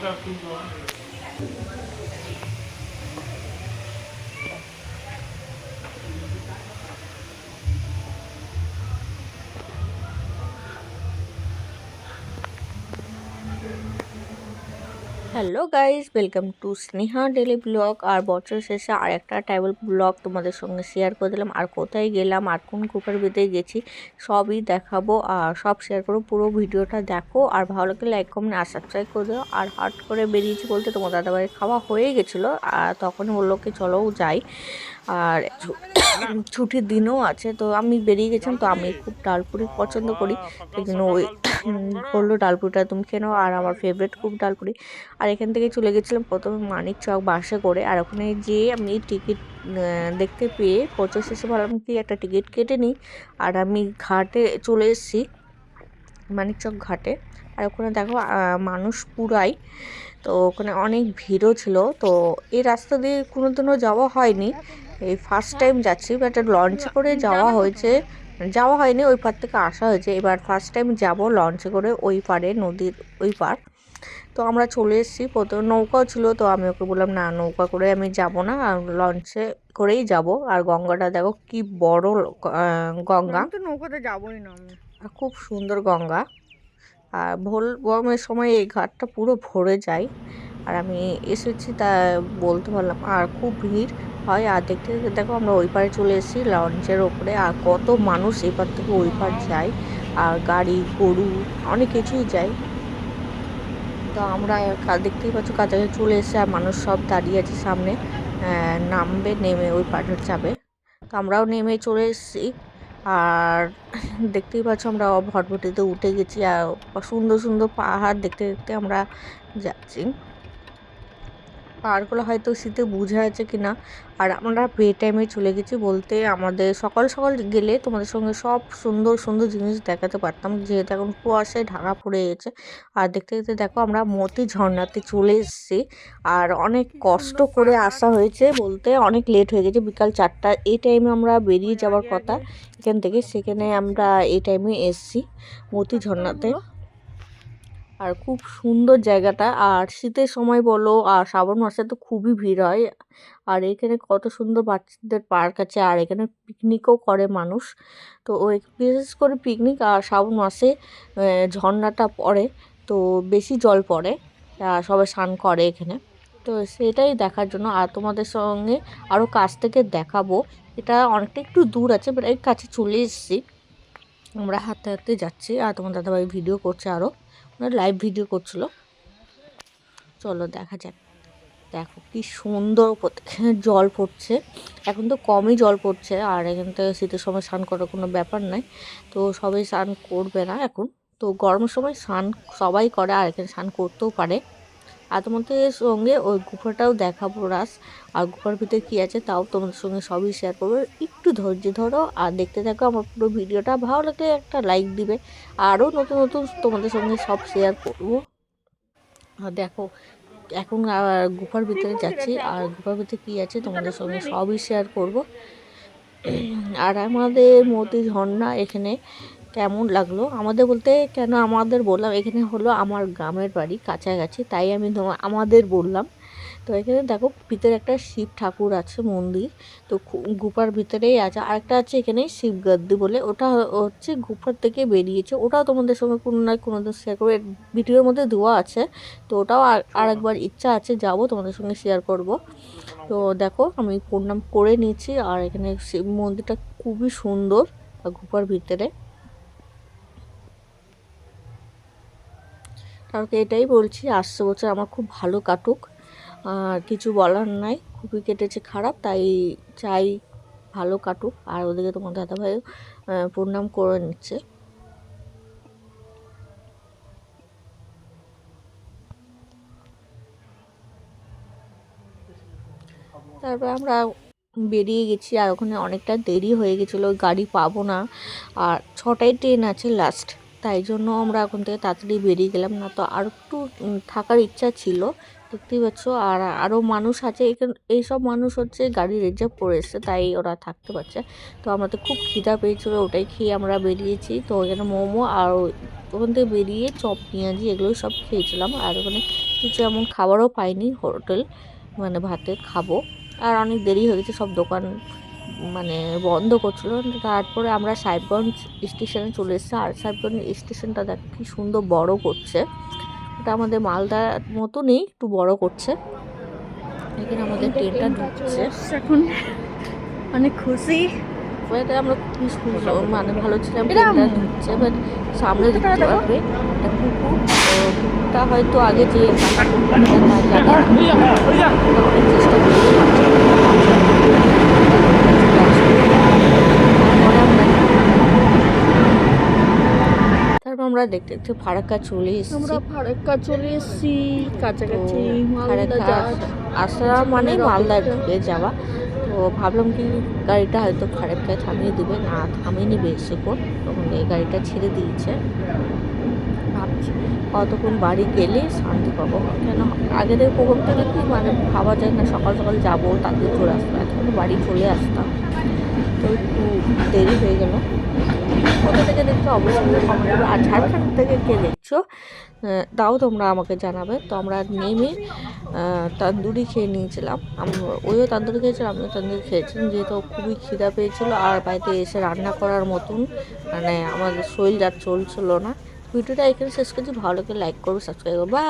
tá tudo lá. Hello guys welcome to Sneha daily blog আর বছর শেষে আর একটা ট্রাইভেল blog তোমাদের সঙ্গে শেয়ার করে দিলাম। আর কোথায় গেলাম, আর কোন কুপার বিদে গেছি, সবই দেখাবো। আর সব শেয়ার করো, পুরো ভিডিওটা দেখো। আর ভালো লাগলে লাইক কমেন্ট আর সাবস্ক্রাইব করে দিও। আর হাট করে বেরিয়েছি বলতে তোমার দাদাবাড়ির খাওয়া হয়ে গেছিল। আর তখন বলল কি, চলো যাই। আর ছুটির দিনও আছে, তো আমি বেরিয়ে গেছিলাম, তো আমি খুব ডালপুরি পছন্দ করি। সেই জন্য ওই বলল, ডালপুরিটা তুমি খেয়ে নাও। আর আমার ফেভারিট খুব ডালপুরি। আর এখান থেকে চলে গেছিলাম প্রথমে মানিক চক বাসে করে, আর ওখানে যেয়ে আমি টিকিট দেখতে পেয়ে পঁচিশ শেষে ভাবলাম কি, একটা টিকিট কেটে নিই। আর আমি ঘাটে চলে এসেছি, মানিক চক ঘাটে। আর ওখানে দেখো মানুষ পুরাই, তো ওখানে অনেক ভিড়ও ছিল। তো এই রাস্তা দিয়ে কোনোদিনও যাওয়া হয়নি। এই ফার্স্ট টাইম যাচ্ছি বাট লঞ্চে করে যাওয়া হয়েছে। যাওয়া হয়নি ওই পার থেকে আসা হয়েছে। এবার ফার্স্ট টাইম যাব লঞ্চে করে ওই পারে নদীর ওই পার। তো আমরা চলে এসেছি প্রথমে নৌকাও ছিল তো আমি ওকে বললাম না নৌকা করে আমি যাব না আর লঞ্চে করেই যাব। আর গঙ্গাটা দেখো কি বড় গঙ্গা। তো নৌকাতে যাবোই না আমি। আর খুব সুন্দর গঙ্গা। আর ভোল গরমের সময় এই ঘাটটা পুরো ভরে যায়। আর আমি এসেছি তা বলতে পারলাম, আর খুব ভিড় হয়। আর দেখতে দেখতে দেখো আমরা ওই পারে চলে এসেছি লঞ্চের ওপরে। আর কত মানুষ এপার থেকে ওই পার যায়। আর গাড়ি, গরু, অনেক কিছুই যায়। তো আমরা দেখতেই পাচ্ছ কাছাকাছি চলে এসেছে আর মানুষ সব দাঁড়িয়ে আছে সামনে। নামবে, নেমে ওই পাড়ে যাবে। তো আমরাও নেমে চলে এসেছি। আর দেখতেই পাচ্ছ আমরা ভটভটিতে উঠে গেছি। আর সুন্দর সুন্দর পাহাড় দেখতে দেখতে আমরা যাচ্ছি। পাহাড়গুলো হয়তো শীতে বোঝা যাচ্ছে কি না আর আমরা বে টাইমে চলে গেছি বলতে আমাদের সকাল সকাল গেলে তোমাদের সঙ্গে সব সুন্দর সুন্দর জিনিস দেখাতে পারতাম। যেহেতু এখন কুয়াশায় ঢাকা পড়ে গেছে। আর দেখতে দেখতে দেখো আমরা মতি ঝর্ণাতে চলে এসেছি। আর অনেক কষ্ট করে আসা হয়েছে বলতে অনেক লেট হয়ে গেছে। বিকাল চারটা, এই টাইমে আমরা বেরিয়ে যাওয়ার কথা। এখান থেকে সেখানে আমরা এই টাইমে এসেছি মতি ঝর্ণাতে। আর খুব সুন্দর জায়গাটা। আর শীতের সময় বলো, আর শ্রাবণ মাসে তো খুবই ভিড় হয়। আর এখানে কত সুন্দর বাচ্চাদের পার্ক আছে, আর এখানে পিকনিকও করে মানুষ। তো ওই বিশেষ করে পিকনিক আর শ্রাবণ মাসে ঝর্ণাটা পড়ে, তো বেশি জল পড়ে সবাই স্নান করে এখানে। তো সেটাই দেখার জন্য। আর তোমাদের সঙ্গে আরও কাছ থেকে দেখাবো। এটা অনেকটা একটু দূর আছে বাট এই কাছে চলে এসেছি। আমরা হাঁটতে হাতে যাচ্ছি, আর তোমার দাদাভাই ভিডিও করছে আরও লাইভ ভিডিও করছিল। চলো দেখা যাক। দেখো কি সুন্দর জল পড়ছে। এখন তো কমই জল পড়ছে, আর এখান থেকে শীতের সময় স্নান করার কোনো ব্যাপার নাই। তো সবাই স্নান করবে না এখন। তো গরমের সময় স্নান সবাই করে, আর এখানে স্নান করতেও পারে। আর তোমাদের সঙ্গে ওই গুফাটাও দেখাবো রাস আর গুফার ভিতরে কী আছে তাও তোমাদের সঙ্গে সবই শেয়ার করব। একটু ধৈর্য ধরো আর দেখতে থাকো আমার পুরো ভিডিওটা। ভালো লাগলে একটা লাইক দিবে। আরও নতুন নতুন তোমাদের সঙ্গে সব শেয়ার করব। আর দেখো, এখন আর গুফার ভিতরে যাচ্ছি। আর গুফার ভিতরে কী আছে তোমাদের সঙ্গে সবই শেয়ার করব। আর আমাদের মতি ঝর্ণা এখানে কেমন লাগল? আমাদের বলতে কেন আমাদের বললাম, এখানে হলো আমার গ্রামের বাড়ি কাছাকাছি, তাই আমি তোমা- আমাদের বললাম। তো এখানে দেখো ভিতরে একটা শিব ঠাকুর আছে মন্দির, তো গুফার ভিতরেই আছে। আরেকটা আছে এখানে শিবগাদ্দি বলে, ওটা হচ্ছে গুফার থেকে বেরিয়েছে। ওটাও তোমাদের সঙ্গে কোনো না কোনো দিন শেয়ার করব। ভিডিওর মধ্যে দেওয়া আছে, তো ওটাও আর, আরেকবার ইচ্ছা আছে যাব, তোমাদের সঙ্গে শেয়ার করব। তো দেখো আমি প্রণাম করে নিয়েছি, আর এখানে শিব মন্দিরটা খুবই সুন্দর গুফার ভিতরে। কারণ এটাই বলছি, আসছে বছর আমার খুব ভালো কাটুক। আর কিছু বলার নাই, খুবই কেটেছে খারাপ, তাই চাই ভালো কাটুক। আর ওদিকে তোমার দাদাভাই প্রণাম করে নিচ্ছে। তারপর আমরা বেরিয়ে গেছি, আর ওখানে অনেকটা দেরি হয়ে গেছিল, গাড়ি পাবো না। আর ছটায় ট্রেন আছে লাস্ট। তাই জন্য আমরা এখন থেকে তাড়াতাড়ি বেরিয়ে গেলাম। না তো আর একটু থাকার ইচ্ছা ছিল, দেখতেই পাচ্ছ। আর আরও মানুষ আছে এইসব মানুষ হচ্ছে গাড়ি রিজার্ভ করে এসছে, তাই ওরা থাকতে পারছে। তো আমাদের খুব খিদা পেয়েছিল, ওটাই খেয়ে আমরা বেরিয়েছি। তো ওখানে মোমো আর ওখান থেকে বেরিয়ে চপ, পেঁয়াজি এগুলো সব খেয়েছিলাম। আর ওখানে কিছু এমন খাবারও পাইনি হোটেল মানে ভাতে খাব। আর অনেক দেরি হয়ে গেছে, সব দোকান মানে বন্ধ করছিল। তারপরে আমরা সাহেবগঞ্জ স্টেশনে চলে এসেছি। আর সাহেবগঞ্জ স্টেশনটা দেখ কি সুন্দর বড় করছে। ওটা আমাদের মালদার মতনই একটু বড় করছে। এখানে আমাদের ট্রেনটা ঢুকছে। এখন। অনেক খুশি। আমরা কি সুন্দর মানে ভালো ছিলাম ট্রেনটা ঢুকছে। বাট সামনে দেখতে পারবে একটা কুকুর কুকুরটা হয়তো আগে যে চেষ্টা করি তারপরে আমরা দেখতে দেখতে ফারাক্কা চলে এসেছি। আমরা ফারাক্কা চলে এসেছি কাছাকাছি ফারাক্কা আসা মানে মালদার দিকে যাওয়া। তো ভাবলাম কি গাড়িটা হয়তো ফারাক্কায় থামিয়ে দেবে না থামিয়ে নেবে বেশিক্ষণ তখন এই গাড়িটা ছেড়ে দিয়েছে। ভাবছি, কতক্ষণ বাড়ি গেলে শান্তি পাবো? কেন? প্রোগ্রাম থেকে কি মানে ভাবা যায় না, সকাল সকাল যাব তাদের চলে আসব এখন বাড়ি চলে আসতাম। তো একটু দেরি হয়ে গেল। কোথা থেকে দেখছ? অবশ্যই কমেন্ট আর ঝাড়খণ্ড থেকে কে দেখছ? তাও তোমরা আমাকে জানাবে। তো আমরা নেমে তান্দুরি খেয়ে নিয়েছিলাম। ওইও তান্দুরি খেয়েছিলাম আমিও তান্দুরি খেয়েছিলাম। যেহেতু খুবই খিদা পেয়েছিল, আর বাড়িতে এসে রান্না করার মতন মানে আমাদের শরীর আর চলছিল না। ভিডিওটা এখানে শেষ করছি ভালো লাগে লাইক করবে সাবস্ক্রাইব করবে Bye!